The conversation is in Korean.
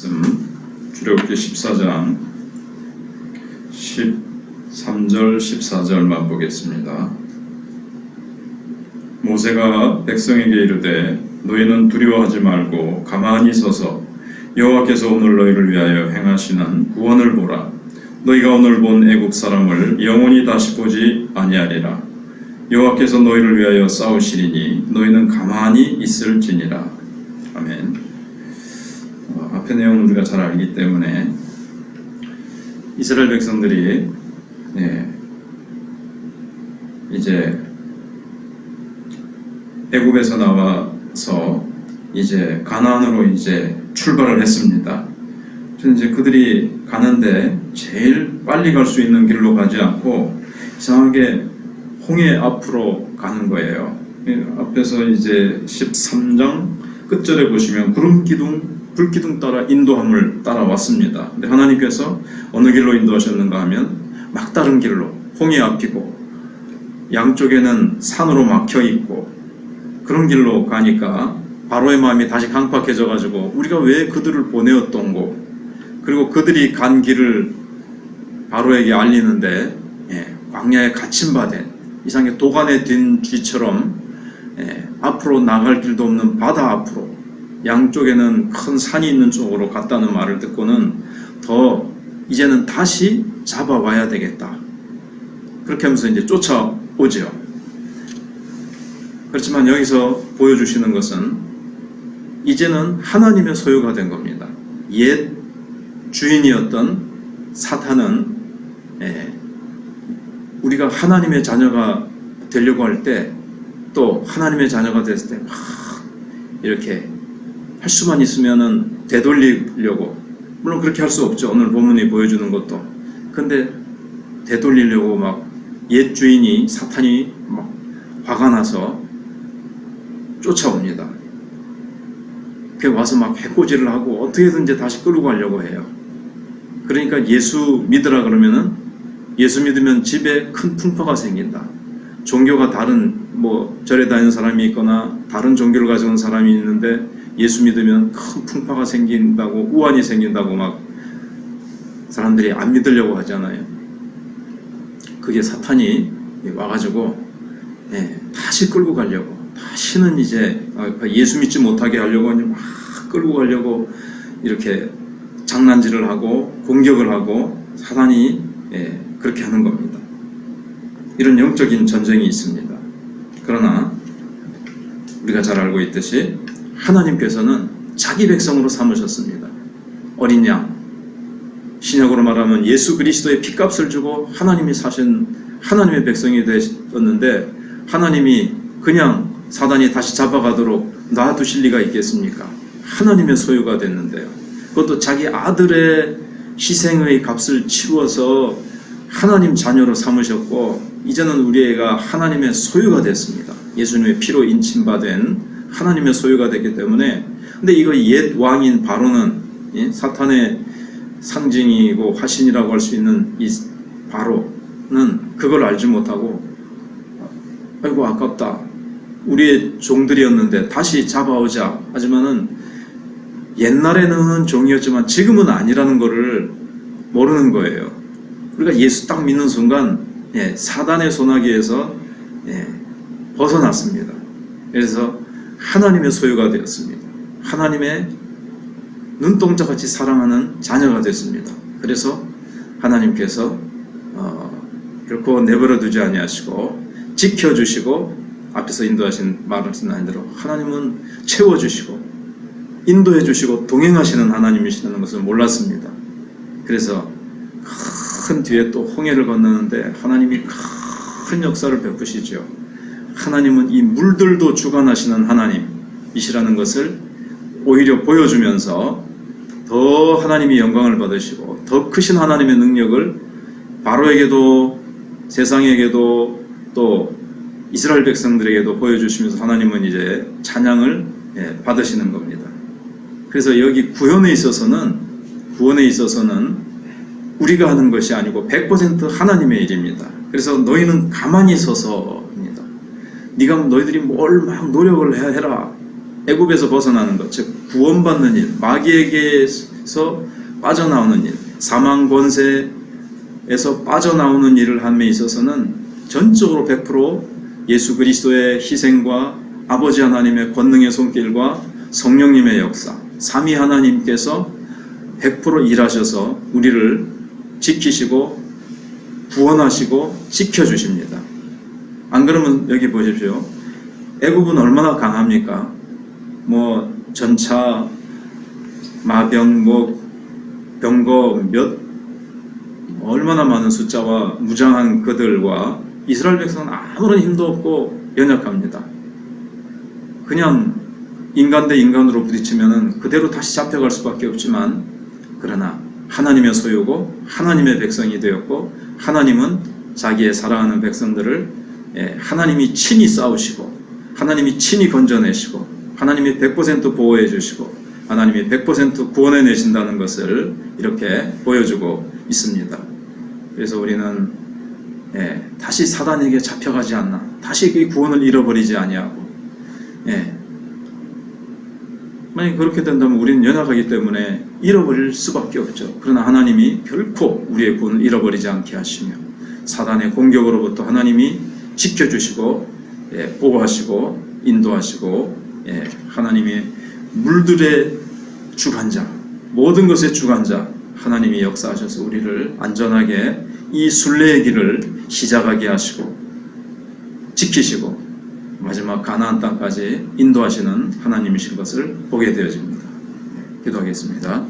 말씀 출애굽기 14장 13절 14절만 보겠습니다. 모세가 백성에게 이르되 너희는 두려워하지 말고 가만히 서서 여호와께서 오늘 너희를 위하여 행하시는 구원을 보라. 너희가 오늘 본 애국 사람을 영원히 다시 보지 아니하리라. 여호와께서 너희를 위하여 싸우시리니 너희는 가만히 있을지니라. 아멘. 어, 앞의 내용은 우리가 잘 알기 때문에 이스라엘 백성들이 예, 이제 애굽에서 나와서 이제 가나안으로 이제 출발을 했습니다. 그래서 이제 그들이 가는데 제일 빨리 갈 수 있는 길로 가지 않고 이상하게 홍해 앞으로 가는 거예요. 예, 앞에서 이제 13장 끝절에 보시면 구름 기둥, 불 기둥 따라 인도함을 따라왔습니다. 근데 하나님께서 어느 길로 인도하셨는가 하면 막다른 길로 홍해 앞이고 양쪽에는 산으로 막혀 있고 그런 길로 가니까 바로의 마음이 다시 강팍해져 가지고 우리가 왜 그들을 보내었던고 그리고 그들이 간 길을 바로에게 알리는데 예, 광야에 갇힌 바 된 이상하게 도간에 든 쥐처럼 예, 앞으로 나갈 길도 없는 바다 앞으로 양쪽에는 큰 산이 있는 쪽으로 갔다는 말을 듣고는 더 이제는 다시 잡아와야 되겠다. 그렇게 하면서 이제 쫓아오죠. 그렇지만 여기서 보여주시는 것은 이제는 하나님의 소유가 된 겁니다. 옛 주인이었던 사탄은 예, 우리가 하나님의 자녀가 되려고 할 때 또 하나님의 자녀가 됐을 때 막 이렇게 할 수만 있으면은 되돌리려고 물론 그렇게 할 수 없죠. 오늘 본문이 보여주는 것도 근데 되돌리려고 막 옛 주인이 사탄이 막 화가 나서 쫓아옵니다. 그 와서 막 해코지를 하고 어떻게든지 다시 끌고 가려고 해요. 그러니까 예수 믿으라 그러면은 예수 믿으면 집에 큰 풍파가 생긴다. 종교가 다른 뭐 절에 다니는 사람이 있거나 다른 종교를 가지고 온 사람이 있는데 예수 믿으면 큰 풍파가 생긴다고 우환이 생긴다고 막 사람들이 안 믿으려고 하잖아요. 그게 사탄이 와가지고 예, 다시 끌고 가려고 다시는 이제 아, 예수 믿지 못하게 하려고 막 끌고 가려고 이렇게 장난질을 하고 공격을 하고 사단이 예, 그렇게 하는 겁니다. 이런 영적인 전쟁이 있습니다. 그러나 우리가 잘 알고 있듯이 하나님께서는 자기 백성으로 삼으셨습니다. 어린 양 신약으로 말하면 예수 그리스도의 피값을 주고 하나님이 사신 하나님의 백성이 되었는데 하나님이 그냥 사단이 다시 잡아가도록 놔두실 리가 있겠습니까? 하나님의 소유가 됐는데요. 그것도 자기 아들의 희생의 값을 치루어서 하나님 자녀로 삼으셨고 이제는 우리 애가 하나님의 소유가 됐습니다. 예수님의 피로 인침받은 하나님의 소유가 됐기 때문에 근데 이거 옛 왕인 바로는 예? 사탄의 상징이고 화신이라고 할 수 있는 이 바로는 그걸 알지 못하고 아이고 아깝다 우리의 종들이었는데 다시 잡아오자 하지만은 옛날에는 종이었지만 지금은 아니라는 것을 모르는 거예요. 우리가 예수 딱 믿는 순간 예, 사단의 소나기에서 예, 벗어났습니다. 그래서 하나님의 소유가 되었습니다. 하나님의 눈동자같이 사랑하는 자녀가 됐습니다. 그래서 하나님께서 어, 결코 내버려 두지 아니하시고 지켜주시고 앞에서 인도하신 말씀하신 대로 하나님은 채워주시고 인도해 주시고 동행하시는 하나님이시라는 것을 몰랐습니다. 그래서 큰 뒤에 또 홍해를 건너는데 하나님이 큰 역사를 베푸시죠. 하나님은 이 물들도 주관하시는 하나님이시라는 것을 오히려 보여주면서 더 하나님이 영광을 받으시고 더 크신 하나님의 능력을 바로에게도 세상에게도 또 이스라엘 백성들에게도 보여주시면서 하나님은 이제 찬양을 예, 받으시는 겁니다. 그래서 여기 구원에 있어서는 구원에 있어서는 우리가 하는 것이 아니고 100% 하나님의 일입니다. 그래서 너희는 가만히 서서입니다. 네가 너희들이 뭘 막 노력을 해라. 애굽에서 벗어나는 것, 즉 구원받는 일, 마귀에게서 빠져나오는 일, 사망 권세에서 빠져나오는 일을 함에 있어서는 전적으로 100% 예수 그리스도의 희생과 아버지 하나님의 권능의 손길과 성령님의 역사, 삼위 하나님께서 100% 일하셔서 우리를 지키시고 구원하시고 지켜주십니다. 안 그러면 여기 보십시오. 애굽은 얼마나 강합니까? 뭐 전차, 마병, 뭐 병거 몇 얼마나 많은 숫자와 무장한 그들과 이스라엘 백성은 아무런 힘도 없고 연약합니다. 그냥 인간 대 인간으로 부딪히면은 그대로 다시 잡혀갈 수밖에 없지만 그러나 하나님의 소유고 하나님의 백성이 되었고 하나님은 자기의 사랑하는 백성들을 예, 하나님이 친히 싸우시고 하나님이 친히 건져내시고 하나님이 100% 보호해 주시고 하나님이 100% 구원해 내신다는 것을 이렇게 보여주고 있습니다. 그래서 우리는 예, 다시 사단에게 잡혀가지 않나 다시 그 구원을 잃어버리지 아니하고 예, 만약 그렇게 된다면 우리는 연약하기 때문에 잃어버릴 수밖에 없죠. 그러나 하나님이 결코 우리의 구원을 잃어버리지 않게 하시며 사단의 공격으로부터 하나님이 지켜주시고 예, 보호하시고 인도하시고 예, 하나님이 물들의 주관자 모든 것의 주관자 하나님이 역사하셔서 우리를 안전하게 이 순례의 길을 시작하게 하시고 지키시고 마지막 가나안 땅까지 인도하시는 하나님이신 것을 보게 되어집니다. 기도하겠습니다.